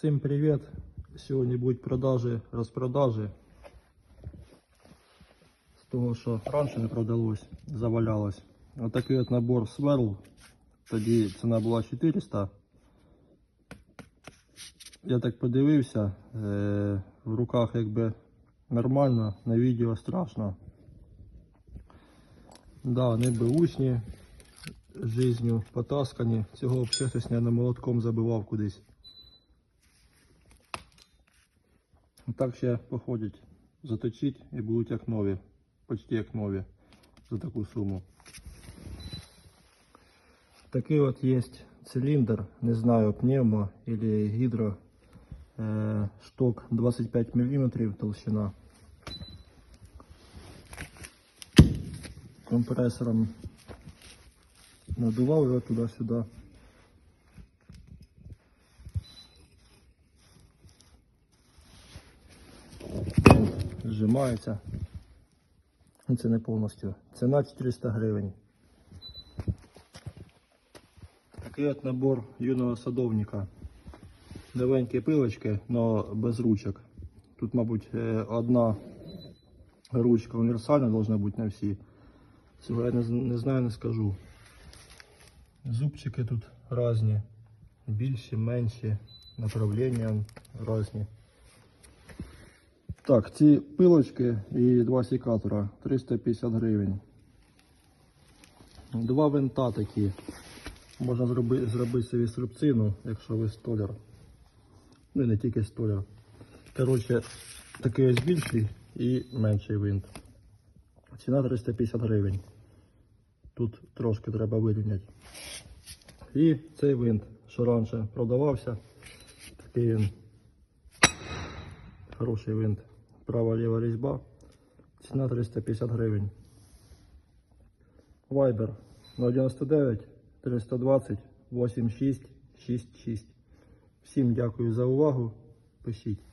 Всім привіт! Сьогодні будуть продажі, розпродажі. З того, що раніше не продалось, завалялось. Отакий от набор сверл. Тоді ціна була 400. Я так подивився, е, в руках якби нормально, на відео страшно. Да, вони беушні, жизнью потаскані. Цього взагалі хтось не молотком забивав кудись. Так ще походять, заточить і будуть як нові, почти як нові за таку суму. Такий от є циліндр, не знаю, пневмо или гідро, е, шток 25 мм толщина. Компресором надував його туди-сюди. Зжимається. Це не повністю. Ціна 400 гривень. Такий от набор юного садовника. Новенькі пилочки, але без ручок. Тут, мабуть, е, одна ручка універсальна должна бути на всі. Цього я не знаю, не скажу. Зубчики тут різні. Більші, менші, направлення різні. Так, ці пилочки і два секатора 350 гривень. Два винта такі. Можна зроби, зробити собі струбцину, якщо ви столяр. Ну і не тільки столяр. Коротше, такий ось більший і менший винт. Ціна 350 гривень. Тут трошки треба вирівняти. І цей винт, що раніше продавався, такий він Хороший винт. Права ліва різьба. Ціна 350 гривень. Вайбер 099 320 86 66. Всім дякую за увагу. Пишіть.